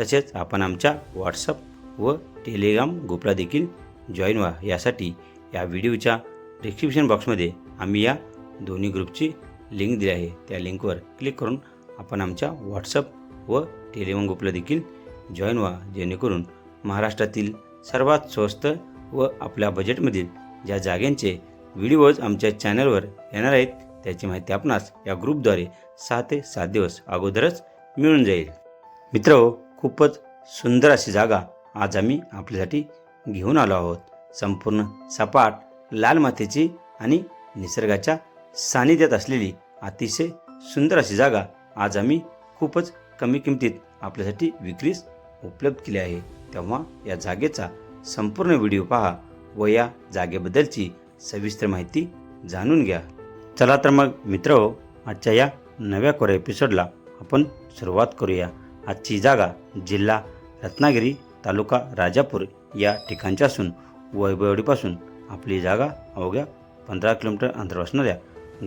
तसेच आपण आमच्या व्हॉट्सअप व टेलिग्राम ग्रुपला देखील जॉईन व्हा. यासाठी या व्हिडिओच्या डिस्क्रिप्शन बॉक्समध्ये आम्ही या दोन्ही ग्रुपची लिंक दिली आहे. त्या लिंकवर क्लिक करून आपण आमच्या व्हॉट्सअप व टेलिग्राम ग्रुपला देखील जॉईन व्हा. जेणेकरून महाराष्ट्रातील सर्वात स्वस्त व आपल्या बजेटमधील ज्या जाग्यांचे व्हिडिओज आमच्या चॅनलवर येणार आहेत त्याची माहिती आपणास या ग्रुपद्वारे सहा ते सात दिवस अगोदरच मिळून जाईल. मित्र खूपच सुंदर अशी जागा आज आम्ही आपल्यासाठी घेऊन आलो आहोत. संपूर्ण सपाट लाल मातीची आणि निसर्गाच्या सानिध्यात असलेली अतिशय सुंदर अशी जागा आज आम्ही खूपच कमी किमतीत आपल्यासाठी विक्रीस उपलब्ध केली आहे. तेव्हा या जागेचा संपूर्ण व्हिडिओ पहा व या जागेबद्दलची सविस्तर माहिती जाणून घ्या. चला तर मग मित्र आजच्या या नव्या कोऱ्या एपिसोडला आपण सुरुवात करूया. आजची जागा जिल्हा रत्नागिरी तालुका राजापूर या ठिकाणची असून वैभवडीपासून आपली जागा अवघ्या पंधरा किलोमीटर अंतरावर असणाऱ्या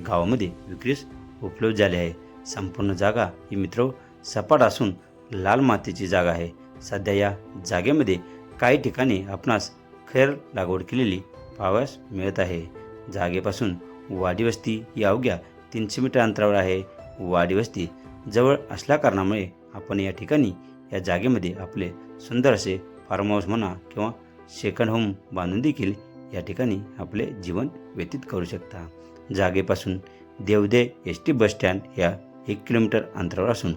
गावामध्ये विक्रीस उपलब्ध झाली आहे. संपूर्ण जागा ही मित्र सपाट असून लाल मातीची जागा आहे. सध्या या जागेमध्ये काही ठिकाणी आपणास खैर लागवड केलेली पाहावयास मिळत आहे. जागेपासून वाडी वस्ती ही अवघ्या तीनशे मीटर अंतरावर आहे. वाडी वस्ती जवळ असल्या कारणामुळे आपण या ठिकाणी या जागेमध्ये आपले सुंदर असे फार्म हाऊस म्हणा किंवा सेकंड होम बांधून देखील या ठिकाणी आपले जीवन व्यतीत करू शकता. जागेपासून देवदे एस टी बसस्टँड या एक किलोमीटर अंतरावर असून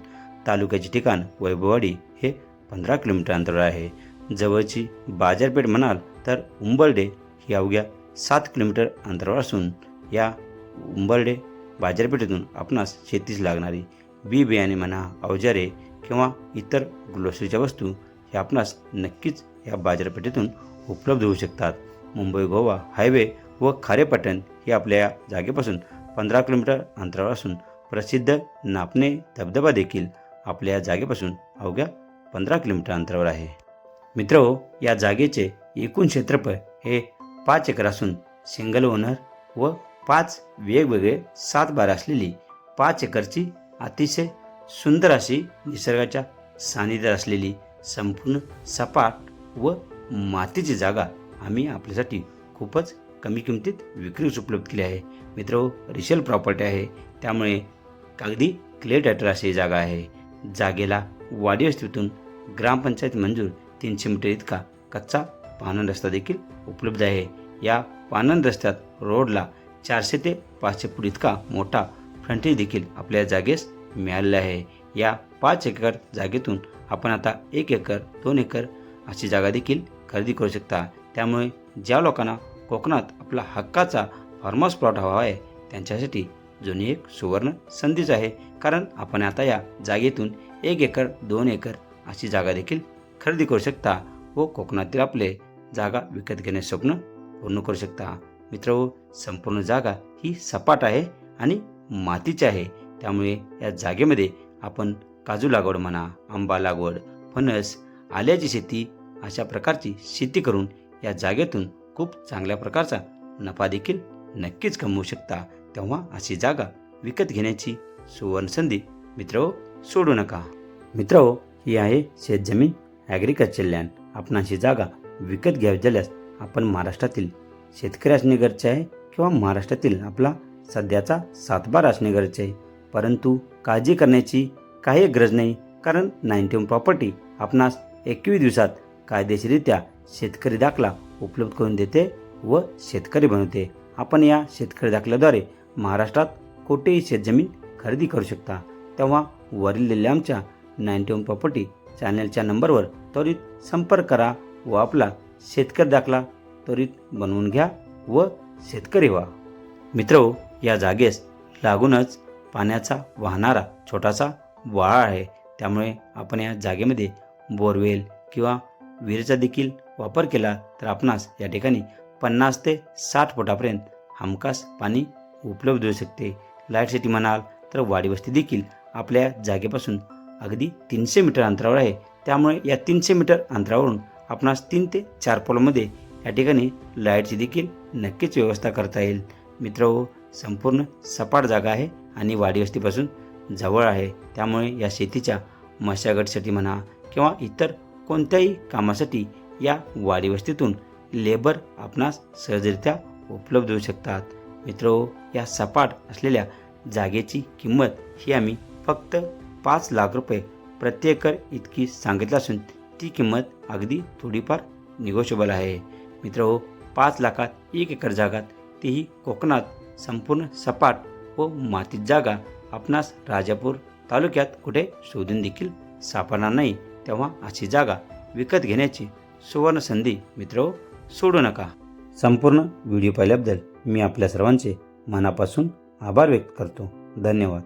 तालुक्याचे ठिकाण वैभववाडी हे पंधरा किलोमीटर अंतरावर आहे. जवळची बाजारपेठ म्हणाल तर उंबर्डे ही अवघ्या सात किलोमीटर अंतरावर असून या उंबर्डे बाजारपेठेतून आपणास शेतीस लागणारी बी बियाणे म्हणा अवजारे किंवा इतर ग्लोसरीच्या वस्तू हे आपणास नक्कीच या बाजारपेठेतून उपलब्ध होऊ शकतात. मुंबई गोवा हायवे व खारेपाटण हे आपल्या या जागेपासून पंधरा किलोमीटर अंतरावर असून प्रसिद्ध नापणे धबधबा देखील आपल्या या जागेपासून अवघ्या पंधरा किलोमीटर अंतरावर आहे. मित्र हो, या जागेचे एकूण क्षेत्रफळ हे पाच एकर असून सिंगल ओनर व पाच वेगवेगळे सात बार असलेली पाच एकरची अतिशय सुंदर अशी निसर्गाच्या सानिध्यात असलेली संपूर्ण सपाट व मातीची जागा आम्ही आपल्यासाठी खूपच कमी किमतीत विक्रीस उपलब्ध केली आहे. मित्र हो, रिसेल प्रॉपर्टी आहे. त्यामुळे कागदी क्ले टायटर अशी जागा आहे. जागेला वाडी वस्तीतून ग्रामपंचायत मंजूर तीनशे मीटर इतका कच्चा पानन रस्ता देखील उपलब्ध आहे. या पानन रस्त्यात रोडला चारशे ते पाचशे फूट इतका मोठा फ्रंटेज देखील आपल्या जागेस मिळालेलं आहे. या पाच एकर जागेतून आपण आता एक एकर दोन एकर अशी जागा देखील खरेदी करू शकता. त्यामुळे ज्या लोकांना कोकणात आपला हक्काचा फार्महाऊस प्लॉट हवा आहे त्यांच्यासाठी जुनी एक सुवर्ण संधीच आहे. कारण आपण आता या जागेतून एक एकर दोन एकर अशी जागा देखील खरेदी करू शकता व कोकणातील आपले जागा विकत घेण्याचे स्वप्न पूर्ण करू शकता. मित्र संपूर्ण जागा ही सपाट आहे आणि मातीची आहे. त्यामुळे या जागेमध्ये आपण काजू लागवड म्हणा आंबा लागवड फणस आल्याची शेती अशा प्रकारची शेती करून या जागेतून खूप चांगल्या प्रकारचा नफा देखील नक्कीच कमवू शकता. तेव्हा अशी जागा विकत घेण्याची सुवर्ण संधी मित्र हो, सोडू नका. मित्र हो, ही आहे शेतजमीन ॲग्रिकल्चर लँड आपणाशी जागा विकत घ्यावी झाल्यास आपण महाराष्ट्रातील शेतकरी असणे गरजेचे आहे किंवा महाराष्ट्रातील आपला सध्याचा सातबार असणे गरजेचे आहे. परंतु काळजी करण्याची काही गरज नाही कारण नाईन्टी वन प्रॉपर्टी आपणास एकवीस दिवसात कायदेशीररित्या शेतकरी दाखला उपलब्ध करून देते व शेतकरी बनवते. आपण या शेतकरी दाखल्याद्वारे महाराष्ट्रात कोठेही शेतजमीन खरेदी करू शकता. तेव्हा वरील दिलेल्या आमच्या नाईन्टी वन प्रॉपर्टी चॅनलच्या नंबरवर त्वरित संपर्क करा व आपला शेतकरी दाखला त्वरित बनवून घ्या व शेतकरी व्हा. मित्र या जागेस लागूनच पाण्याचा वाहणारा छोटासा वाळा आहे. त्यामुळे आपण या जागेमध्ये बोरवेल किंवा विहिरीचा देखील वापर केला तर आपणास या ठिकाणी पन्नास ते साठ फुटापर्यंत हमखास पाणी उपलब्ध होऊ शकते. लाईटसाठी म्हणाल तर वाडी वस्ती देखील आपल्या जागेपासून अगदी तीनशे मीटर अंतरावर आहे. त्यामुळे या तीनशे मीटर अंतरावरून आपणास तीन ते चार पोलमध्ये या ठिकाणी लाईटची देखील नक्कीच व्यवस्था करता येईल. मित्र संपूर्ण सपाट जागा आहे आणि वाडीवस्तीपासून जवळ आहे. त्यामुळे या शेतीच्या मशागतसाठी म्हणा किंवा इतर कोणत्याही कामासाठी या वाडीवस्तीतून लेबर आपणास सहजरित्या उपलब्ध होऊ शकतात. मित्र या सपाट असलेल्या जागेची किंमत ही आम्ही फक्त पाच लाख रुपये प्रति एकर इतकी सांगितलं असून ती किंमत अगदी थोडीफार निगोशिएबल आहे. मित्र हो पाच लाखात एक एकर जागात तीही कोकणात संपूर्ण सपाट व मातीत जागा आपणास राजापूर तालुक्यात कुठे शोधून देखील सापडणार नाही तेव्हा अशी जागा विकत घेण्याची सुवर्ण संधी मित्र हो, सोडू नका. संपूर्ण व्हिडिओ पाहिल्याबद्दल मी आपल्या सर्वांचे मनापासून आभार व्यक्त करतो. धन्यवाद.